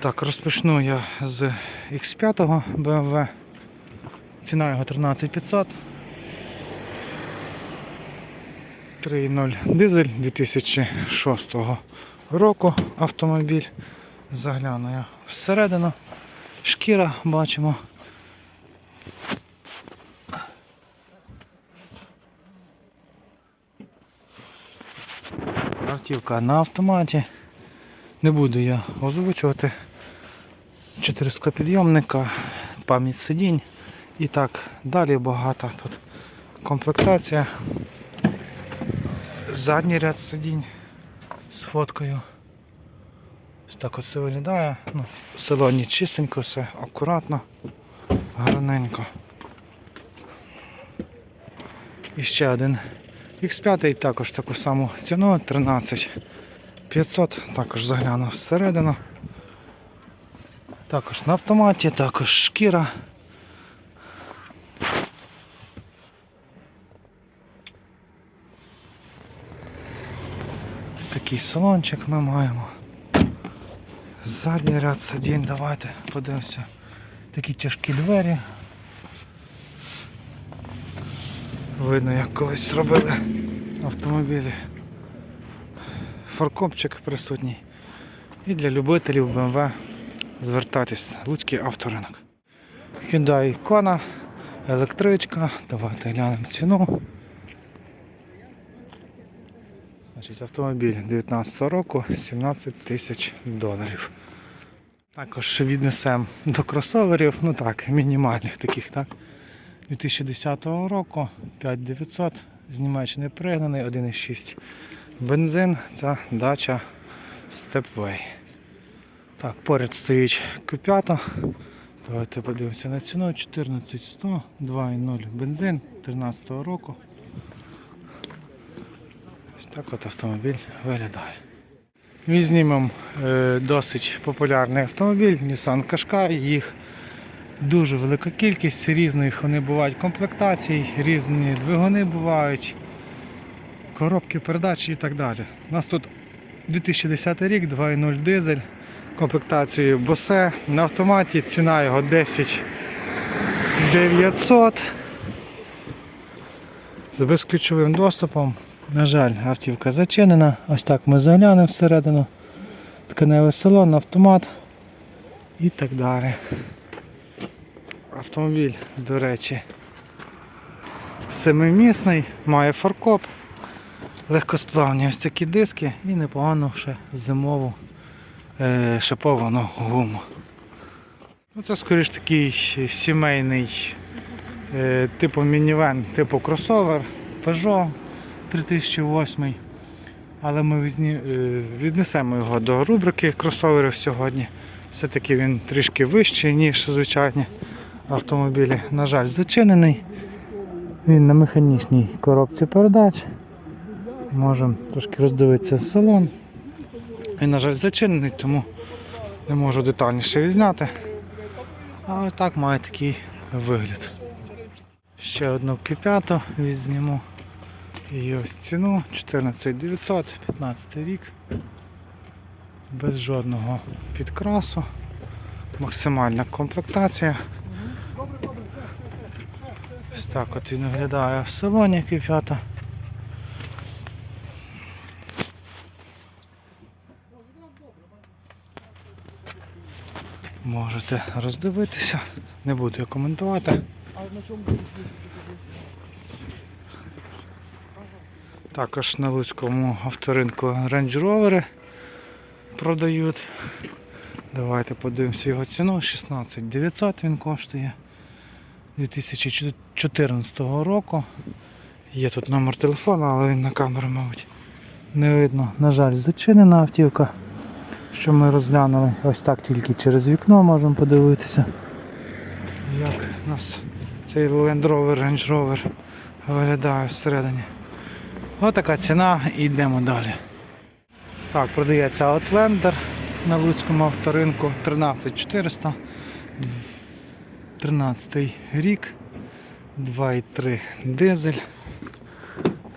Так, розпочну я з X5 BMW. Ціна його 13500. 3.0 дизель 2006 року автомобіль. Загляну я всередину. Шкіра бачимо. Автівка на автоматі. Не буду я озвучувати. 4 склопідйомника, пам'ять сидінь і так далі багато тут комплектація. Задній ряд сидінь з фоткою. Ось так оце виглядає. Ну, в салоні чистенько, все акуратно, гарненько. І ще один X5 також таку саму ціну 13 500, також заглянув всередину. Також на автоматі, також шкіра. Ось такий салончик ми маємо. Задній ряд сидінь, давайте подивимося. Такі тяжкі двері. Видно, як колись робили автомобілі. Фаркопчик присутній. І для любителів BMW звертайтесь. Луцький авторинок. Hyundai Kona, електричка. Давайте глянемо ціну. Значить, автомобіль 19 року 17 тисяч доларів. Також віднесемо до кросоверів, ну так, мінімальних таких, так. 2010 року 5900 з Німеччини пригнаний, 1,6 бензин, це дача Stepway. Так, поряд стоїть Q5. Давайте подивимося на ціну. 14100, 2,0 бензин 13 року. Ось так от автомобіль виглядає. Візьмемо е, досить популярний автомобіль Nissan Qashqai. Їх дуже велика кількість, різних вони бувають комплектацій, різні двигуни бувають, коробки передач і так далі. У нас тут 2010 рік, 2.0 дизель, комплектацією Bose на автоматі, ціна його 10 900 з безключовим доступом. На жаль, автівка зачинена. Ось так ми заглянемо всередину. Тканевий салон, автомат і так далі. Автомобіль, до речі, семимісний, має фаркоп, легкосплавні ось такі диски і непогану ще зимову е, шиповану гуму. Ну, це скоріш такий сімейний е, типу мінівен, типу кросовер, Peugeot 3008. Але ми е, віднесемо його до рубрики кросоверів сьогодні. Все-таки він трішки вищий, ніж звичайні автомобілі. На жаль, зачинений. Він на механічній коробці передач. Можемо трошки роздивитися салон. Він, на жаль, зачинений, тому не можу детальніше відзняти. А так має такий вигляд. Ще одну Q5 відзніму. І ось ціну 14900, 15 рік. Без жодного підкрасу. Максимальна комплектація. Ось так от він виглядає в салоні Q5. Можете роздивитися, не буду я коментувати. Також на Луцькому авторинку Range Rover продають. Давайте подивимося його ціну. 16 900 він коштує 2014 року. Є тут номер телефону, але він на камеру, мабуть, не видно. На жаль, зачинена автівка. Що ми розглянули, ось так тільки через вікно можемо подивитися. Як у нас цей Land Rover, Range Rover виглядає всередині. Ось така ціна і йдемо далі. Так, продається Outlander на Луцькому авторинку 13400. 13 рік. 2,3 дизель.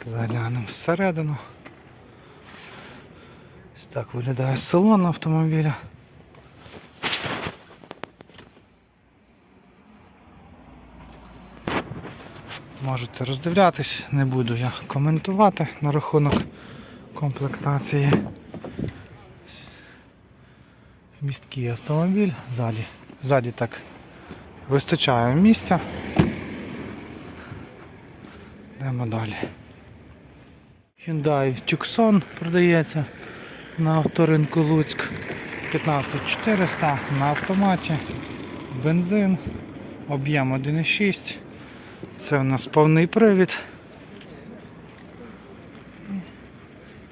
Заглянемо всередину так виглядає салон автомобіля. Можете роздивлятись, не буду я коментувати на рахунок комплектації. Місткий автомобіль, ззаді. Ззаді так вистачає місця. Йдемо далі. Hyundai Tucson продається на авторинку Луцьк 15400 на автоматі, бензин, об'єм 1,6. Це у нас повний привід.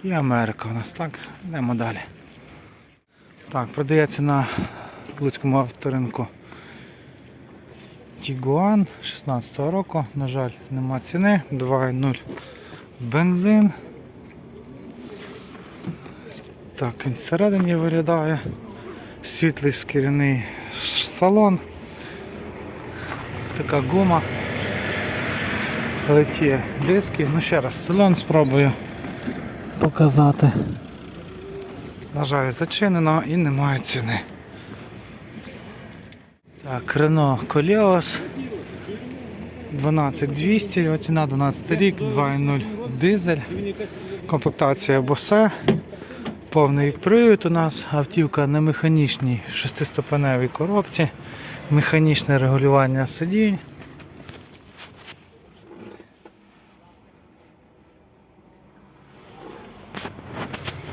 І Америка у нас, так? Йдемо далі. Так, продається на Луцькому авторинку Тігуан 16 року. На жаль, нема ціни. 2.0 бензин. Так, він всередині виглядає. Світлий шкіряний салон. Ось така гума. Леті диски. Ну ще раз салон спробую показати. На жаль, зачинено і немає ціни. Так, Renault Koleos 12200, його ціна 12 рік, 2.0 дизель, комплектація Bose, повний привід у нас, автівка на механічній шестиступеневій коробці, механічне регулювання сидінь.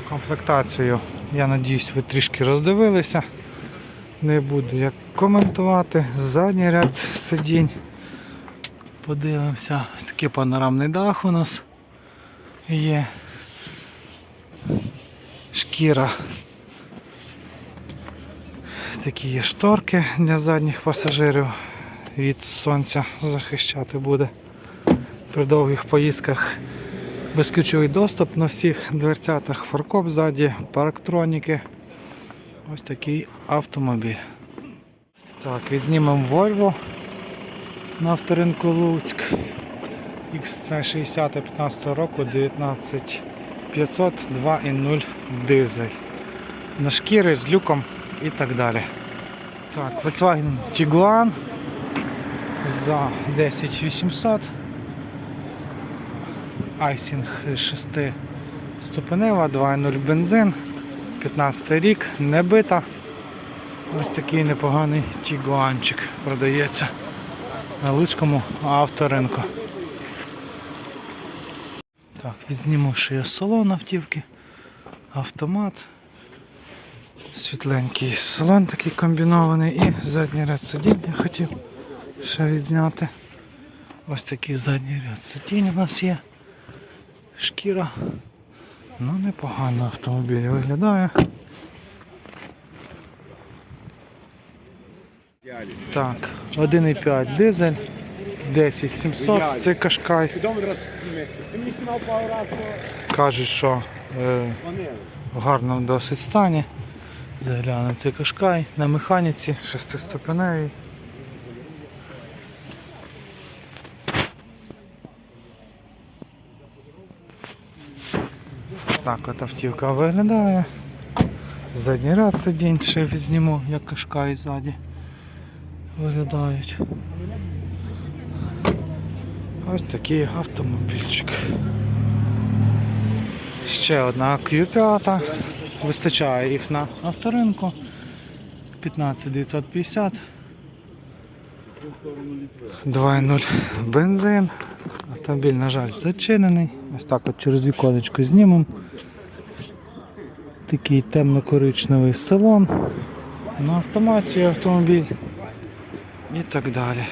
Комплектацію, я надіюсь, ви трішки роздивилися. Не буду як коментувати. Задній ряд сидінь. Подивимося, ось такий панорамний дах у нас є. Шкіра. Такі є шторки для задніх пасажирів від сонця захищати буде. При довгих поїздках безключовий доступ на всіх дверцятах, фаркоп ззаді, парктроніки. Ось такий автомобіль. Так, відзнімемо Volvo на авторинку Луцьк. XC60 15 року 19500 2.0 дизель. На шкіри з люком і так далі. Так, Volkswagen Tiguan за 10800. Айсінг 6 ступенева, 2.0 бензин. 15 рік, не бита. Ось такий непоганий тігуанчик продається на Луцькому авторинку. Відзніму ще є салон автівки, автомат. Світленький салон такий комбінований і задній ряд сидінь я хотів ще відзняти. Ось такий задній ряд сидінь у нас є. Шкіра. Ну, непогано автомобіль виглядає. Так, 1,5 дизель, 10700, це кашкай. Кажуть, що е, в гарному досить стані. Заглянемо цей кашкай на механіці, шестиступеневій. Так от автівка виглядає. Задній ряд сидінь, ще відзніму, як кашкай ззаді виглядають. Ось такий автомобільчик. Ще одна Q5. Вистачає їх на авторинку. 15950. 2.0 бензин. Автомобіль, на жаль, зачинений. Ось так от через віконечко знімемо. Такий темно-коричневий салон. На автоматі автомобіль. І так далі.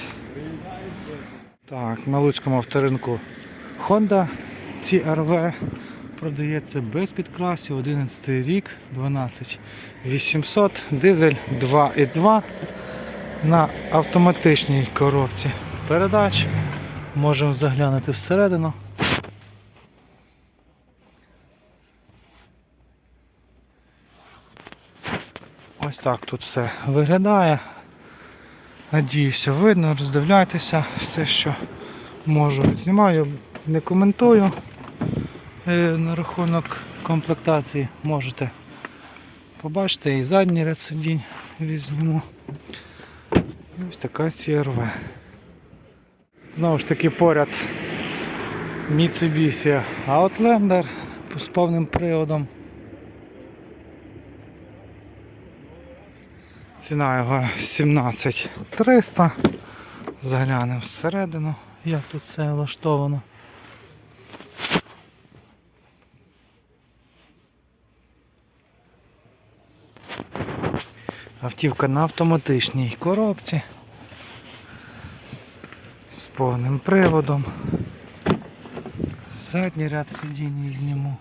Так, на Луцькому авторинку Honda CRV продається без підкрасів, 11 рік, 12 800, дизель 2.2 на автоматичній коробці передач. Можемо заглянути всередину. Ось так тут все виглядає. Надіюся, видно, роздивляйтеся все, що можу. Знімаю, не коментую е, на рахунок комплектації. Можете побачити і задній ряд сидінь візьму. Ось така CRV. Знову ж таки поряд Mitsubishi Outlander з повним приводом. Ціна його 17300. Заглянемо всередину, як тут все влаштовано. Автівка на автоматичній коробці з повним приводом. Задній ряд сидінь зніму.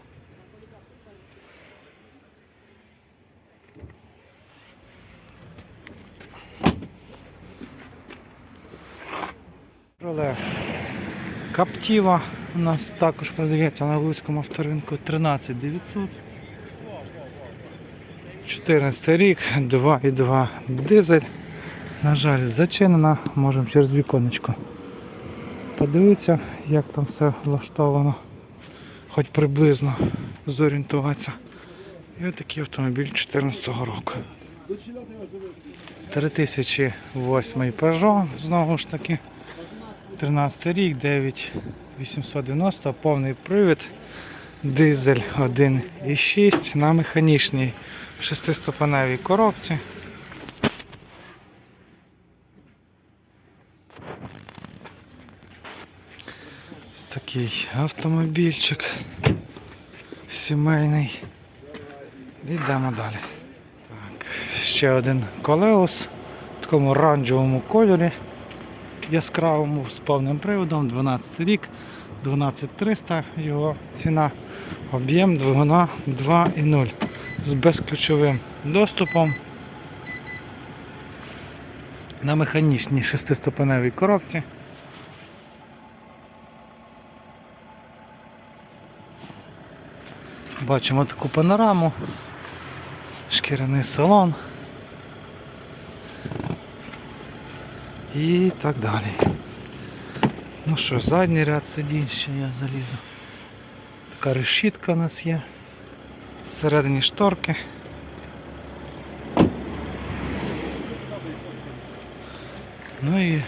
Каптіва у нас також продається на Луцькому авторинку 13900. 14 рік, 2,2 дизель. На жаль, зачинена, можемо через віконечко подивитися, як там все влаштовано, хоч приблизно зорієнтуватися. І отакий автомобіль 2014 року. 3008 Peugeot, знову ж таки. 13 рік, 9890, повний привід, дизель 1,6 на механічній шестиступеневій коробці. Ось такий автомобільчик сімейний. Йдемо далі. Так, ще один колеус в такому оранжевому кольорі яскравому з повним приводом, 12 рік, 12300 його ціна, об'єм двигуна 2,0 з безключовим доступом на механічній шестиступеневій коробці. Бачимо таку панораму, шкіряний салон. І так далі. Ну що, задній ряд сидінь ще я залізу. Така решітка у нас є. Всередині шторки. Ну і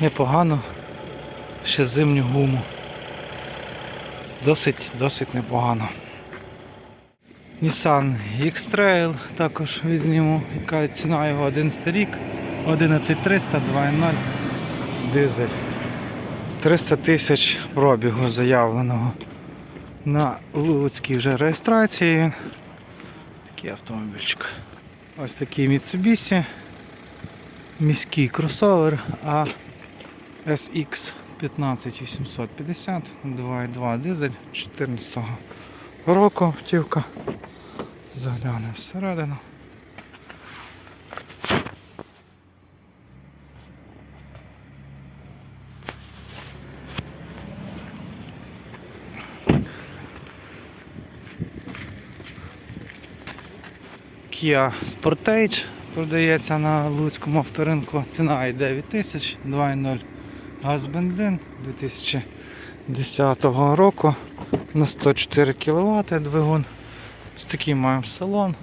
непогано ще зимню гуму. Досить, досить непогано. Nissan X-Trail також візьмемо, яка ціна його 11 рік, 11300, 2.0 дизель. 300 тисяч пробігу заявленого на Луцькій вже реєстрації. Такий автомобільчик. Ось такий Mitsubishi. Міський кросовер А SX 15850, 2.2 дизель 14 року автівка. Заглянемо всередину. Kia Sportage продається на Луцькому авторинку. Ціна і 9 тисяч, 2.0 газ бензин 2010 року на 104 кВт двигун. Ось такий маємо салон.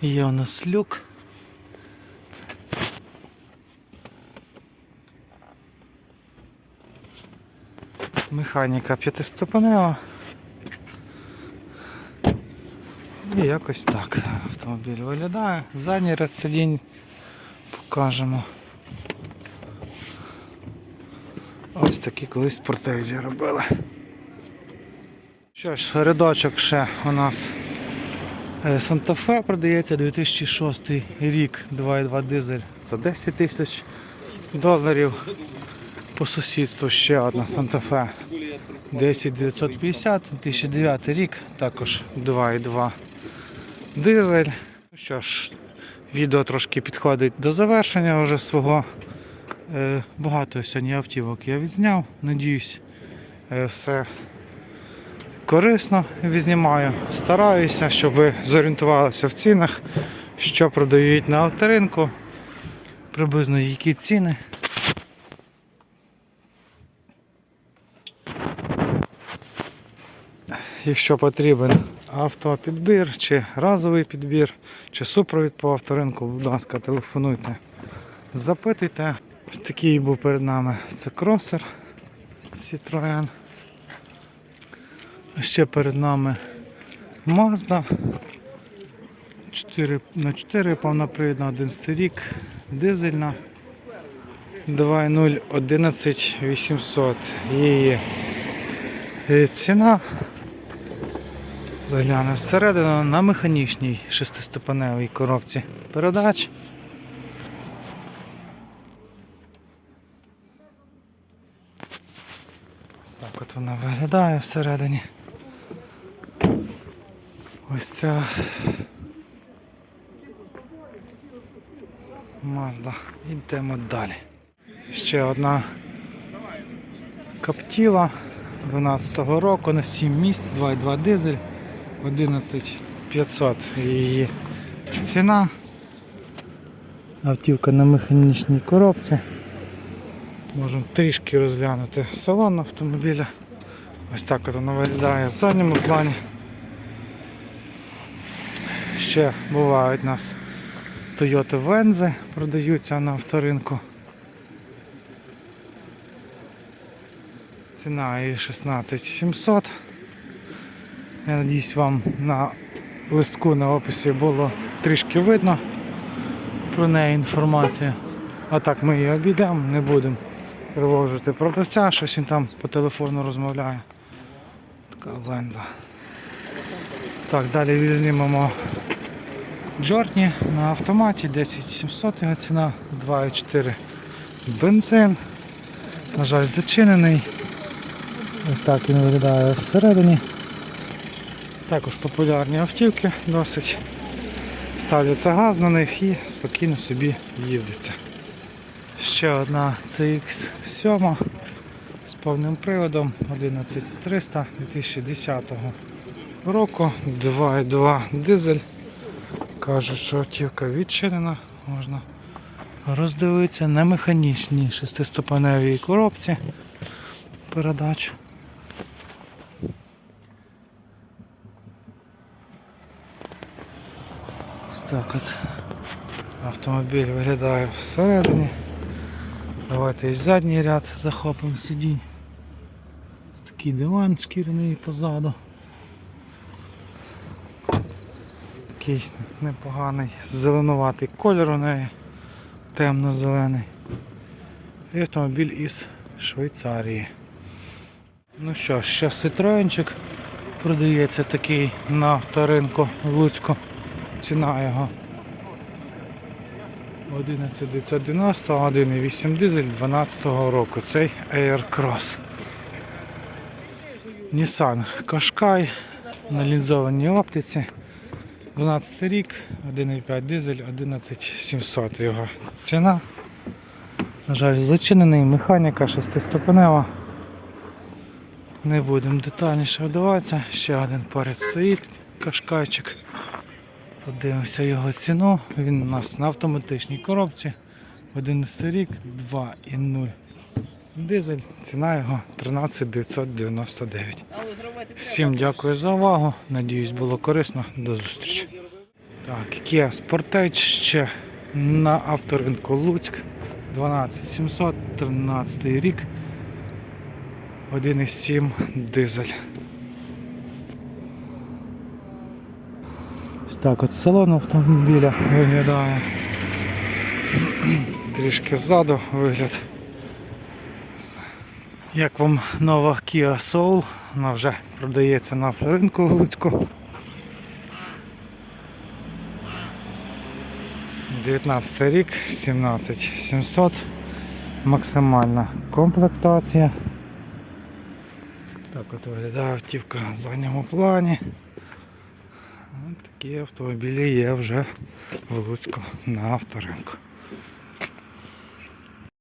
Є у нас люк. Механіка п'ятиступенева. І якось так автомобіль виглядає. Задній ряд сидінь покажемо. Ось такі колись спортейджі робили. Що ж, рядочок ще у нас Санта-Фе продається 2006 рік, 2,2 дизель за 10 тисяч доларів. По сусідству ще одна Санта-Фе 10950, 2009 рік, також 2,2 дизель. Ну що ж, відео трошки підходить до завершення вже свого. Е, Багато сьогодні автівок я відзняв. Надіюсь, е, все корисно відзнімаю. Стараюся, щоб ви зорієнтувалися в цінах, що продають на авторинку, приблизно які ціни. Якщо потрібен автопідбір, чи разовий підбір, чи супровід по авторинку, будь ласка, телефонуйте, запитуйте. Ось такий був перед нами. Це кросер Citroen. А ще перед нами Mazda. 4 на 4 повнопривідна, 11 рік, дизельна 2.0 11 800. Її е, ціна. Заглянемо всередину на механічній шестиступеневій коробці передач. Так от вона виглядає всередині. Ось ця Mazda. Йдемо далі. Ще одна Каптіва 12-го року на 7 місць, 2.2 дизель, 11500 її ціна. Автівка на механічній коробці. Можемо трішки розглянути салон автомобіля. Ось так воно виглядає в задньому плані. Ще бувають у нас Toyota Venze продаються на авторинку. Ціна її 16700. Я надіюсь вам на листку на описі було трішки видно про неї інформацію. А так ми її обійдемо, не будемо тривожити продавця, щось він там по телефону розмовляє. Така венза. Так, далі візьмемо Джортні на автоматі 10700 його ціна, 2,4 бензин. На жаль, зачинений. Ось так він виглядає всередині. Також популярні автівки досить. Ставляться газ на них і спокійно собі їздиться. Ще одна CX7 з повним приводом 11300 2010 року. 2.2 дизель. Кажуть, що автівка відчинена, можна роздивитися на механічній шестиступеневій коробці передач. Так от автомобіль виглядає всередині. Давайте і задній ряд захопимо сидінь. Такий диван шкіряний позаду. Такий непоганий зеленуватий кольор у неї, темно-зелений. І автомобіль із Швейцарії. Ну що, ще Citroenчик продається такий на авторинку в Луцьку. Ціна його 11990, 1,8 дизель 12 року. Цей Air Cross. Nissan Qashqai на лінзованій оптиці. 12 рік, 1,5 дизель, 11700 його ціна. На жаль, зачинений, механіка шестиступенева. Не будемо детальніше вдаватися. Ще один поряд стоїть кашкайчик. Подивимося його ціну. Він у нас на автоматичній коробці. 11 рік, 2,0 дизель. Ціна його 13999. Всім дякую за увагу. Надіюсь, було корисно. До зустрічі. Так, Kia Sportage ще на авторинку Луцьк. 12700, 13 рік. 1,7 дизель. Ось так от салон автомобіля виглядає. Трішки ззаду вигляд. Як вам нова Kia Soul? Вона вже продається на ринку Луцьку. 19 рік, 17700. Максимальна комплектація. Так от виглядає автівка в задньому плані. Такі автомобілі є вже в Луцьку на авторинку.